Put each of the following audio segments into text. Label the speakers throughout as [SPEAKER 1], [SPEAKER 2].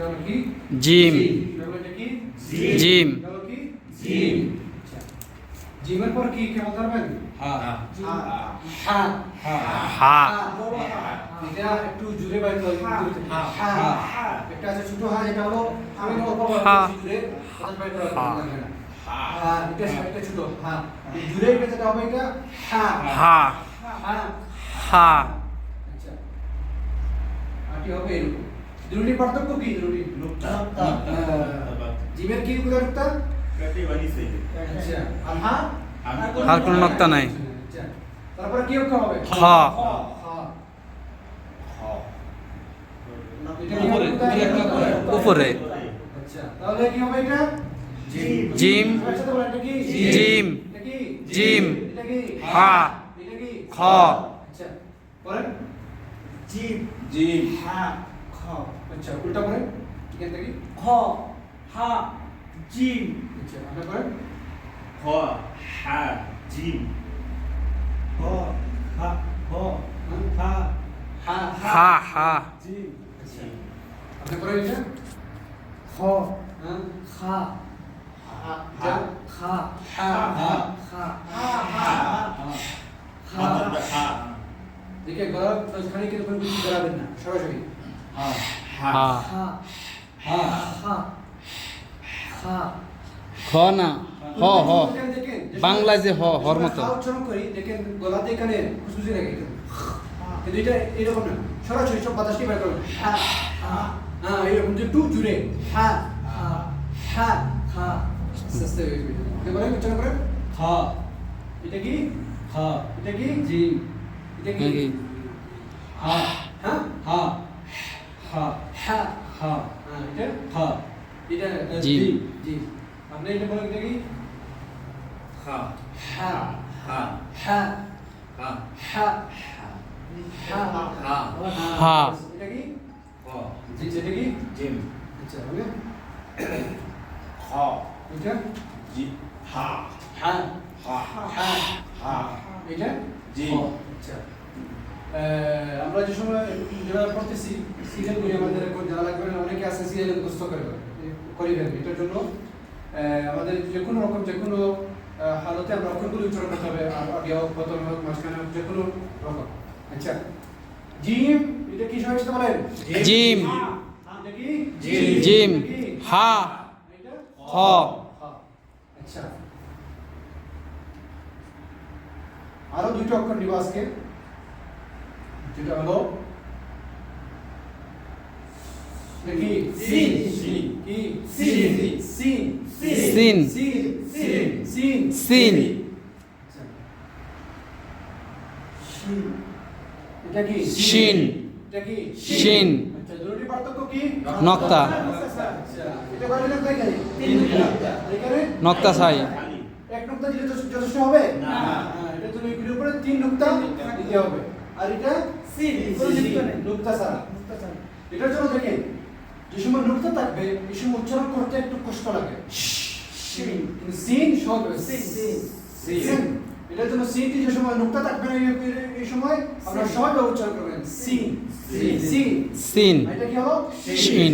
[SPEAKER 1] Gym gym
[SPEAKER 2] কি gym আচ্ছা জিমের পর কি কেমন ধরবেন
[SPEAKER 3] হ্যাঁ
[SPEAKER 2] হ্যাঁ
[SPEAKER 1] হা
[SPEAKER 2] এটা একটু জুড়ে
[SPEAKER 3] হ্যাঁ,
[SPEAKER 2] হ্যাঁ
[SPEAKER 3] হ্যাঁ।
[SPEAKER 2] একটা আছে ছোট হ্যাঁ যেটা হলো আমি অল্প
[SPEAKER 1] হ্যাঁ।
[SPEAKER 2] জুড়ে
[SPEAKER 1] হ্যাঁ।
[SPEAKER 2] হ্যাঁ এটা এটা ছোট হ্যাঁ এই জুড়ে যেটা হবে এটা হ্যাঁ
[SPEAKER 1] হা
[SPEAKER 2] হ্যাঁ
[SPEAKER 1] হা
[SPEAKER 2] আচ্ছা আটি হবে এরকম দুটি পার্থক্য কি? দুটি। জিমের কি কোথায় নুক্তা আচ্ছা। আর হ্যাঁ
[SPEAKER 1] আর কোনো নক্তা নাই?
[SPEAKER 2] আচ্ছা। তারপরে কি অক্ষর হবে?
[SPEAKER 1] খ।
[SPEAKER 2] হ্যাঁ
[SPEAKER 3] উপরে,
[SPEAKER 2] আচ্ছা। তাহলে কি হবে এটা?
[SPEAKER 1] জিম।
[SPEAKER 2] সাথে বলেন, এটা কি?
[SPEAKER 1] জিম। জিম। হা। খ।
[SPEAKER 2] আচ্ছা। বলেন
[SPEAKER 3] জিম।
[SPEAKER 2] আচ্ছা উল্টা বলেন এখান থেকে
[SPEAKER 3] খ হা জিম
[SPEAKER 2] আচ্ছা আপনি বলেন
[SPEAKER 3] খ হা জিম খ হা খ হা
[SPEAKER 2] হ্যাঁ
[SPEAKER 1] হা হা
[SPEAKER 3] জিম
[SPEAKER 2] আচ্ছা আপনি বলেন এটা
[SPEAKER 4] খ
[SPEAKER 2] হ্যাঁ
[SPEAKER 4] খা
[SPEAKER 2] এটা
[SPEAKER 4] খা
[SPEAKER 2] হ্যাঁ হ্যাঁ
[SPEAKER 4] খা
[SPEAKER 3] হা
[SPEAKER 2] দেখে গলা খানি কিন্তু কোনো কিছু গড়াবেন না সরাসরি
[SPEAKER 1] হা
[SPEAKER 4] খা
[SPEAKER 3] হা
[SPEAKER 4] খা
[SPEAKER 1] না হ হ। বাংলায় যে হ, হর মতো।
[SPEAKER 2] উচ্চারণ করি দেখেন গলাতে এখানে খুশখুশি লাগে কিন্তু এটা এরকম না। সরাসরি সব বাতাসকে বের করবেন হ্যাঁ হ্যাঁ এরকম যে টু জুড়ে। হ্যাঁ হ্যাঁ আপনি বলেন উচ্চারণ করেন।
[SPEAKER 3] খা।
[SPEAKER 2] এটা কি?
[SPEAKER 3] খা।
[SPEAKER 2] এটা কি?
[SPEAKER 3] জিম
[SPEAKER 2] এটা কি?
[SPEAKER 1] নাকি
[SPEAKER 3] হা
[SPEAKER 2] হ্যাঁ
[SPEAKER 3] হা হা
[SPEAKER 2] হ্যাঁ
[SPEAKER 3] হা
[SPEAKER 2] হ্যাঁ এটা
[SPEAKER 3] খা
[SPEAKER 2] এটা
[SPEAKER 1] জি।
[SPEAKER 2] জি আপনি এটা বলেন এটা কি
[SPEAKER 3] খা
[SPEAKER 2] হ্যাঁ
[SPEAKER 3] হা
[SPEAKER 2] হ্যাঁ
[SPEAKER 3] হা
[SPEAKER 2] হ্যাঁ হ্যাঁ
[SPEAKER 3] হা
[SPEAKER 1] হা
[SPEAKER 2] এটা কি
[SPEAKER 3] খ
[SPEAKER 2] জি এটা কি
[SPEAKER 3] জিম
[SPEAKER 2] আচ্ছা হবে
[SPEAKER 3] খ
[SPEAKER 2] এটা
[SPEAKER 3] জি হা
[SPEAKER 2] হ্যাঁ
[SPEAKER 3] হা
[SPEAKER 2] হ্যাঁ
[SPEAKER 3] হা
[SPEAKER 2] এটা
[SPEAKER 3] জি
[SPEAKER 2] আচ্ছা আমরা যে সময় যারা পড়তেছি সিরিয়াল গুলি আমাদের এখন যারা লাগবে অনেকে আছে সিরিয়াল মুখস্থ করে করি ফেলবে এটার জন্য আমাদের যে কোনো রকম যে কোনো হালতে আমরা অক্ষরগুলি উচ্চারণ করতে হবে আর আগে হোক প্রথমে হোক মাঝখানে হোক যে কোনো রকম। আচ্ছা জিম এটা কি সবাই সাথে বলেন
[SPEAKER 1] জিম। জিম। হা খ।
[SPEAKER 2] আচ্ছা। আরও দুটো অক্ষর নিব আজকে। যেটা হলো কি
[SPEAKER 3] সিন।
[SPEAKER 2] সিন কি
[SPEAKER 3] scene.
[SPEAKER 2] Scene
[SPEAKER 1] scene
[SPEAKER 2] scene scene scene আচ্ছা। এটা কি
[SPEAKER 1] শিন
[SPEAKER 2] এটা কি
[SPEAKER 1] শিন
[SPEAKER 2] আচ্ছা জরুরি পার্থক্য কি
[SPEAKER 1] নক্তা।
[SPEAKER 2] আচ্ছা এটা কয়টা নক্তা এখানে তিন নক্তা এখানে
[SPEAKER 1] নক্তা ছাই
[SPEAKER 2] এক নক্তা দিলে যথেষ্ট হবে
[SPEAKER 3] না।
[SPEAKER 2] হ্যাঁ, এটা তুমি উপরে তিন নক্তা দিতে হবে আর এটা
[SPEAKER 4] সিন
[SPEAKER 2] কোনো যুক্ত নেই, নক্তা ছাড়া এটার জন্য দেখেন যে সময় নক্তা থাকবে এই সময় উচ্চারণ করতে একটু কষ্ট লাগে। সিন কিন্তু সিন হবে।
[SPEAKER 4] সিন,
[SPEAKER 2] সিন। সিন। এটার জন্য সিনটি যে সময় নক্তা থাকবে না এই- সময় আপনারা সহজভাবে উচ্চারণ করবেন। সিন। সিন। সিন।
[SPEAKER 1] সিন।
[SPEAKER 2] এটা কি হলো?
[SPEAKER 1] শিন।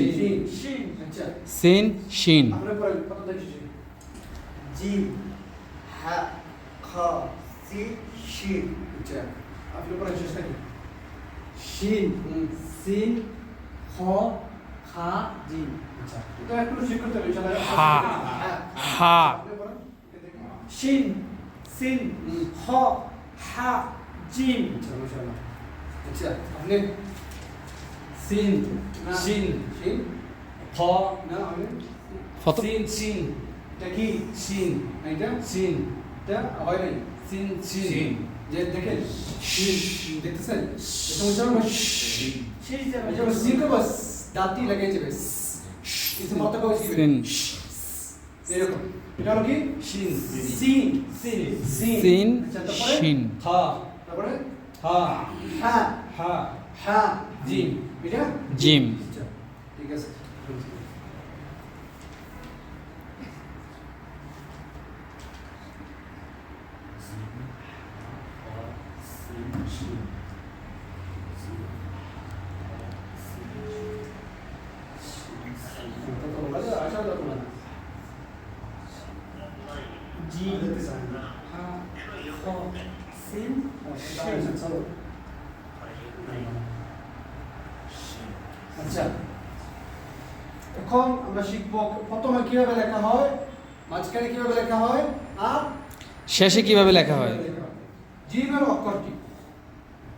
[SPEAKER 2] সিন। আচ্ছা।
[SPEAKER 1] সিন শিন
[SPEAKER 2] আমরা পরে কত
[SPEAKER 4] জিম হা খ সি শিন
[SPEAKER 2] আচ্ছা। আপনি পরে শেষ নাকি
[SPEAKER 4] শিন সিন খ খা জিম
[SPEAKER 2] আচ্ছা এটা একটু করতে হবে
[SPEAKER 1] হা। হা।
[SPEAKER 4] শিন সিন খ হা জিম
[SPEAKER 2] আচ্ছা আচ্ছা আপনি?
[SPEAKER 3] সিন শিন
[SPEAKER 2] শিন?
[SPEAKER 3] খ।
[SPEAKER 2] না আমি?
[SPEAKER 3] সিন সিন।
[SPEAKER 2] এটা কি?
[SPEAKER 3] শিন
[SPEAKER 2] না এটা?
[SPEAKER 3] সিন।
[SPEAKER 2] এটা হয় নাই?
[SPEAKER 3] সিন। সিন।
[SPEAKER 2] যে দেখেন দেখতেছেন? দাঁতি লাগিয়ে যাবে। এটা হলো আচ্ছা, তারপরে?
[SPEAKER 3] হা।
[SPEAKER 2] হা।
[SPEAKER 3] হা।
[SPEAKER 2] হা।
[SPEAKER 3] জিম।
[SPEAKER 2] এটা?
[SPEAKER 1] জিম।
[SPEAKER 2] আচ্ছা, ঠিক আছে। আচ্ছা এখন আমরা শিখব প্রথমে কীভাবে লেখা হয় মাঝখানে কীভাবে লেখা হয় আর
[SPEAKER 1] শেষে কীভাবে লেখা হয়?
[SPEAKER 2] জীবের অক্ষরটি।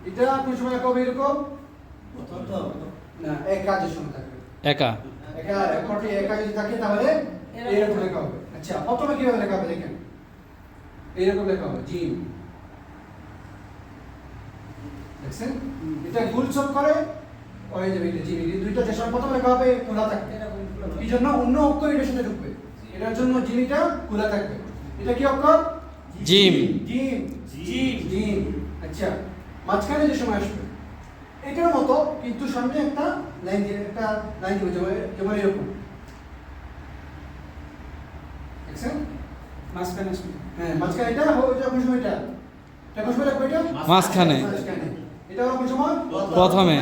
[SPEAKER 2] এটা কোন সময় হবে এরকম? না এক কাজের সময় থাকবে
[SPEAKER 1] একা?
[SPEAKER 2] একা অক্ষরটি একা যদি থাকে তাহলে এরকম। লেখা হবে। আচ্ছা প্রথমে কীভাবে লেখা হবে দেখেন? এইরকম লেখা হবে জিম দেখছেন? এটা ফুল চোখ করে হয়ে যাবে এটা জিম দুইটা যে সময় প্রথমে লেখা হবে খোলা থাকবে। এই জন্য অন্য অক্ষর এটার সাথে ঢুকবে। এটার জন্য জিমিটা খোলা থাকবে। এটা কি অক্ষর?
[SPEAKER 1] জিম।
[SPEAKER 2] জিম।
[SPEAKER 3] জিম।
[SPEAKER 2] জিম। আচ্ছা মাঝখানে যে সময় আসবে এটার মতো কিন্তু সামনে একটা লাইন দিয়ে একটা লাইন দিবে যেমন যেমন এরকম। দেখছেন
[SPEAKER 4] মাঝখানে
[SPEAKER 2] হ্যাঁ মাঝখানে এটা হবে যখন সময় এটা সময় লাগবে এটা?
[SPEAKER 1] মাঝখানে।
[SPEAKER 2] মাঝখানে। এটা কোন সময়?
[SPEAKER 1] প্রথমে।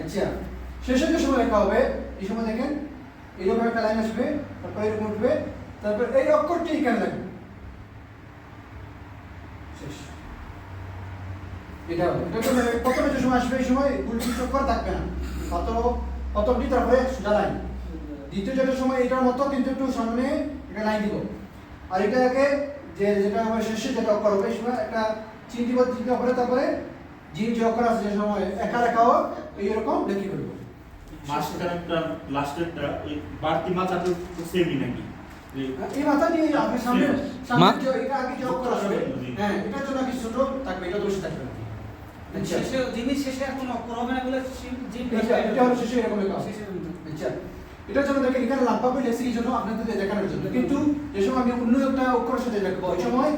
[SPEAKER 2] আচ্ছা। শেষে যে সময় লেখা হবে এই সময় দেখেন একটা লাইন আসবে তারপর এরকম উঠবে তারপর এই অক্ষরটি এখানে লাগবে শেষ এটা এটা তো সময় আসবে এই সময়? গুলটি চক্কর থাকবে না। কত সোজা লাইন। দ্বিতীয় সময় এটার মতো কিন্তু একটু সামনে লাইন দিব। আর এটাকে যে যেটা আমার শেষে যেটা অক্ষর হবে এই সময় একটা চিন দিব চিনতে হবে তারপরে জিম যে অক্ষর আছে যে সময় একা রেখাও এইরকম লিখি ফেলব।
[SPEAKER 3] মাঝখানেরটা লাস্টেরটা ওই বাড়তি মাথাটা তো সেমই নাকি? যে-
[SPEAKER 2] এই মাথা দিয়ে আপনি সামনে সামনে এটা আগে যে অক্ষর আসবে হ্যাঁ এটার জন্য কিছু ছোট থাকবে এটা বেশি থাকবে না।
[SPEAKER 4] শেষে জিনিস শেষে এখন অক্ষর হবে না বলে জিম জিম
[SPEAKER 2] এটা হলো শেষে এরকম লেখা। আচ্ছা। জন্য দেখেন এখানে লেখছি এই জন্য আপনাদের দেখানোর জন্য। কিন্তু যে সময় আমি অন্য একটা অক্ষরের সাথে লিখব ওই সময়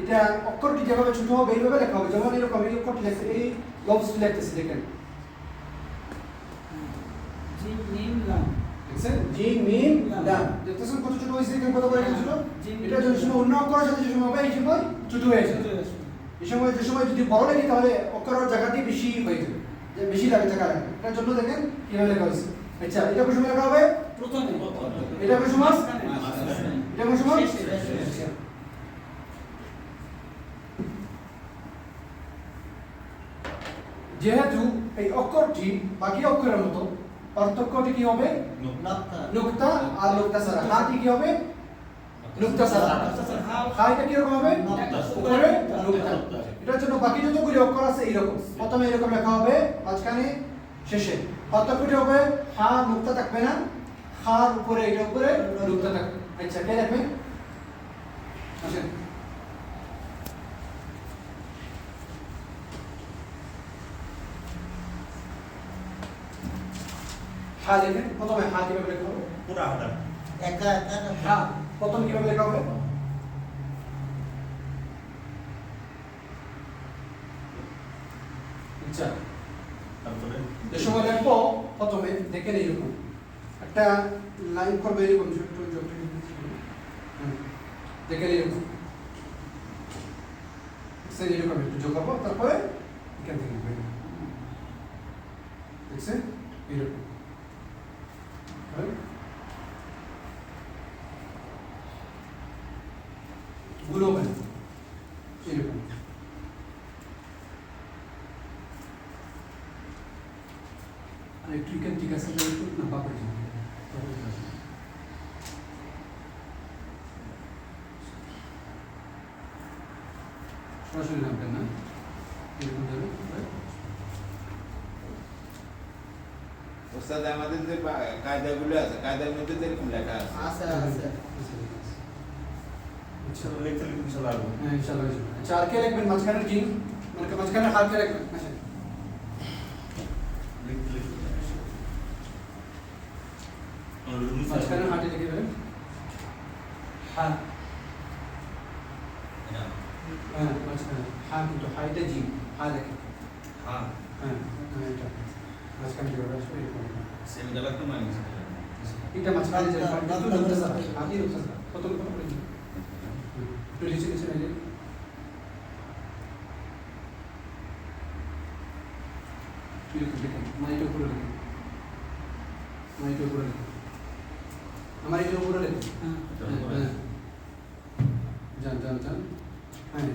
[SPEAKER 2] এটা অক্ষরটি যেভাবে ছোট হবে এইভাবে লেখা হবে। যেমন এরকম এই অক্ষরটি লেখছে এই লবসটি লিখতেছি দেখেন।
[SPEAKER 4] জিম মিম লাম।
[SPEAKER 2] দেখছেন? জি মিম লাম। দেখতেছেন কত ছোট হয়েছে এখানে কত করে ছোট? এটা যে সময় অন্য অক্ষরের সাথে যে সময় হবে এই সময় ছোট হয়ে সময় যে সময় যদি বড় লাগে তাহলে অক্ষরের জায়গাটি বেশি হয়ে যাবে যে বেশি লাগে থাকা এটার জন্য দেখেন কীভাবে লেখা হয়েছে। আচ্ছা এটা কোন সময় লেখা হবে?
[SPEAKER 4] প্রথমে
[SPEAKER 2] এটা কোন সময়। এটা কোন সময়। যেহেতু এই অক্ষরটি বাকি অক্ষরের মতো পার্থক্যটি কি হবে? নুক্তা। আর নুক্তা সারা হাতি কি হবে? নুক্তা সারা হাইটা কি হবে উপরে এটার জন্য বাকি যতগুলি অক্ষর আছে এইরকম। প্রথমে এরকম লেখা হবে মাঝখানে শেষে। পার্থক্যটি হবে? হা নুক্তা থাকবে না? হার উপরে এটা উপরে নুক্তা থাকবে। আচ্ছা কে লিখবে আসেন। হা লেখেন প্রথমে হা কীভাবে লেখা হবে?
[SPEAKER 3] পুরা হাঁটা
[SPEAKER 2] হা প্রথম কীভাবে লেখা হবে? আচ্ছা
[SPEAKER 3] তারপরে?
[SPEAKER 2] যে সময় লিখব প্রথমে দেখেন এইরকম একটা লাইন করবে এরকম ছোট্ট ছোট্ট হুম, দেখেন এরকম। দেখছেন এরকম একটু যোগাবো তারপরে এখান থেকে দেখছেন? এরকম হ্যাঁ? গুলোবেন এরকম আর একটু এখান ঠিক আছে না না বাপরে সরাসরি নামবেন না এরকম যাবে
[SPEAKER 5] ওস্তাদ আমাদের যে কায়দাগুলো আছে কায়দার মধ্যে এরকম লেখা আছে
[SPEAKER 2] আচ্ছা
[SPEAKER 3] লিখতে লিখতে ইনশাল্লাহ আসব।
[SPEAKER 2] হ্যাঁ ইনশাআল্লাহ ইনশাআল্লাহ। আচ্ছা আর কে লিখবেন মাঝখানের জিম মানে মাঝখানের হাল কে লিখবেন আচ্ছা
[SPEAKER 3] লিখতে লিখতে আমার রুমি স্যার।
[SPEAKER 2] মাঝখানের হাটে লিখে দেবেন হ্যাঁ হ্যাঁ মাঝখানে হ্যাঁ কিন্তু হাইটা জিম হ্যাঁ লেখে
[SPEAKER 5] হ্যাঁ
[SPEAKER 2] হ্যাঁ হ্যাঁ এটা মাঝখানে যেভাবে আসবে এরকম
[SPEAKER 5] সেমিটার তো মানে
[SPEAKER 2] এটা মাঝখানে যে কিন্তু নুকতা সারা হাতি নুকতা সারা কত কত মাইটা উপরে লেখেন মাইটা উপরে লেখেন আমার এটা উপরে লেখেন
[SPEAKER 4] হ্যাঁ।
[SPEAKER 2] হ্যাঁ, হ্যাঁ। আচ্ছা হ্যাঁ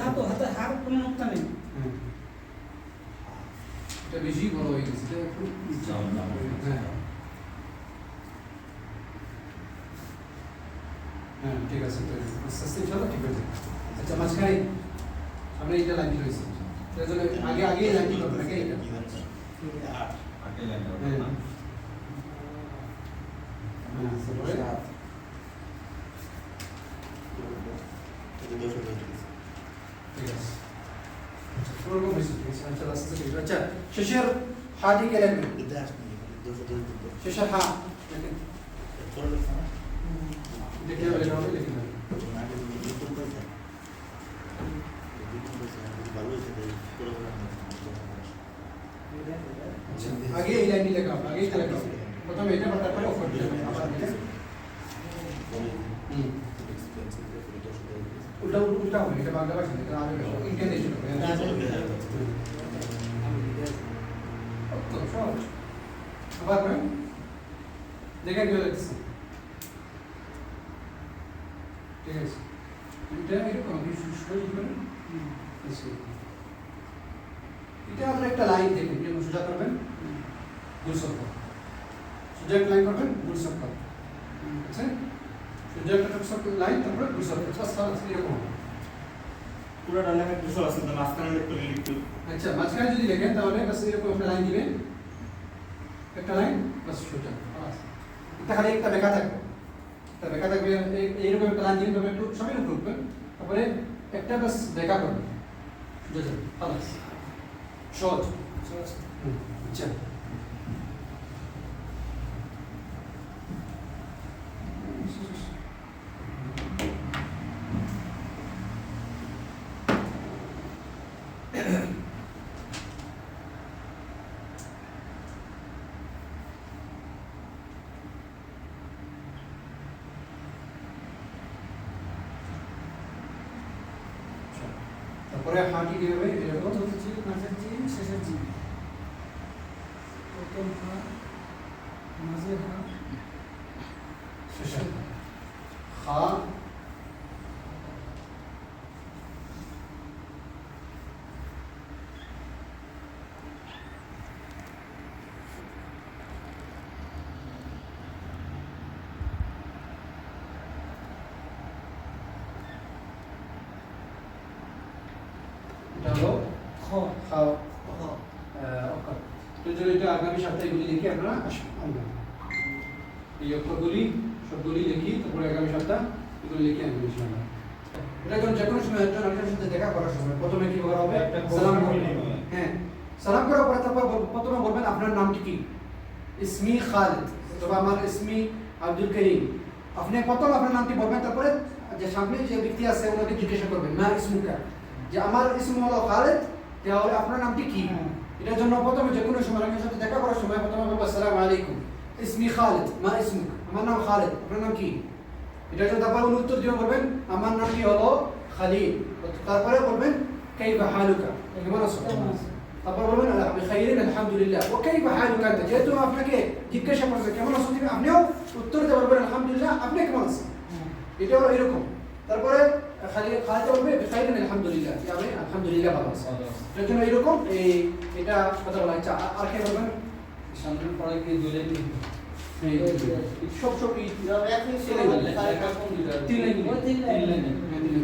[SPEAKER 4] হাত হাত কোনো নোক্তা নেই
[SPEAKER 2] এটা বেশি বড় হয়ে গেছে এটা একটু হ্যাঁ হ্যাঁ ঠিক আছে তো আস্তে আস্তে চলো ঠিক আছে। আচ্ছা মাঝখানে আমরা এইটা লাইন রয়েছে। এটার জন্য আগে আগে লাইন করবেন আগে এটা হ্যাঁ। হ্যাঁ তারপরে ঠিক আছে। আচ্ছা পুরো হয়েছে ঠিক আছে আচ্ছা আস্তে আস্তে ঠিক আছে। আচ্ছা শেষের হাটি কে লাগবে শেষের হা দেখেন দেখে যাবে লেখা হবে দেখে যাবে আচ্ছা আগে এই লাইনটি লেখা হবে আগে এটা লেখা হবে প্রথমে এটা বা তারপরে অফার উল্টা উল্টা হবে এটা বাংলা ভাষা কি লাগছে ঠিক আছে এটা এরকম আপনি সুস্থ করেন আচ্ছা এটা আমরা একটা লাইন দেখুন যেমন সোজা করবেন গুল সক্কর সোজা একটা লাইন করবেন গুল সক্কর আচ্ছা সোজা একটা সক্কর লাইন তারপরে গুল সক্কর বাস খালাস এরকম হবে।
[SPEAKER 3] পুরো ডালে দুশো আছে তো মাঝখানে একটু লিখতে
[SPEAKER 2] আচ্ছা মাঝখানে যদি লেখেন তাহলে বাস এরকম একটা লাইন দিবেন একটা লাইন বাস সোজা খালাস এটা খালি একটা বেকা থাকবে থাকবে এই- এইরকম একটা লাইন তবে একটু সবাই উপরে উঠবেন। তারপরে একটা বাস দেখা করবেন। বুঝলেন সহজ। আচ্ছা। তারপরে হাঁটি হবে এরকম
[SPEAKER 4] মাঝের জিম শেষের জিম প্রথম হা মাঝের হা
[SPEAKER 2] শেষে খা এটা হলো
[SPEAKER 4] খ
[SPEAKER 2] খাও
[SPEAKER 4] খ
[SPEAKER 2] অক্ষর তো যদি এটা আগামী সপ্তাহে এগুলি লিখে আপনারা আনবেন এই অক্ষরগুলি সবগুলি লিখি তারপরে আগামী সপ্তাহ এগুলি লিখে আনবেন ইনশাআল্লাহ। এটা যখন যে কোনো সময় একজন আরেকজনের সাথে দেখা করার সময়। প্রথমে কি করা হবে? সালাম। হ্যাঁ। সালাম করার পরে তারপর প্রথমে বলবেন আপনার নামটি কি ইসমি খালিদ অথবা আমার ইসমি আব্দুল করিম। আপনি প্রথম আপনার নামটি বলবেন তারপরে যে সামনে যে ব্যক্তি আছে ওনাকে জিজ্ঞাসা করবেন না ইসমুকা? যে আমার ইসম হলো খালেদ তাহলে আপনার নামটি কি?
[SPEAKER 4] হ্যাঁ।
[SPEAKER 2] এটার জন্য প্রথমে যে কোনো সময় আমার সাথে দেখা করার সময় প্রথমে বলব আসসালামু আলাইকুম ইসমি খালেদ মা ইসমুক আমার নাম খালেদ আপনার নাম কি এটার জন্য তারপর উনি উত্তর দিয়ে বলবেন আমার নামটি হলো খালিদ তারপরে বলবেন কাইফা হালুকা কেমন আছো
[SPEAKER 4] কেমন আছো?
[SPEAKER 2] তারপর বলবেন আল্লাহ খাইরিন আলহামদুলিল্লাহ ও কাইফা হালুকা আনতা যেহেতু আপনাকে জিজ্ঞাসা করছে কেমন আছো তুমি আপনিও উত্তর দিতে পারবেন আলহামদুলিল্লাহ আপনি কেমন আছেন
[SPEAKER 4] হ্যাঁ
[SPEAKER 2] এটা হলো এরকম তারপরে খালি খালিতে বলবে খাইরেন আলহামদুলিল্লাহ। যে আমি আলহামদুলিল্লাহ ভালো আছি। এর জন্য এরকম এই এটা কথা বলা হচ্ছে আর- আর কে বলবেন?
[SPEAKER 6] কি লাইন লিখব?
[SPEAKER 2] এই, সব সব
[SPEAKER 6] তিন লাইন।
[SPEAKER 2] হ্যাঁ, তিন লাইন।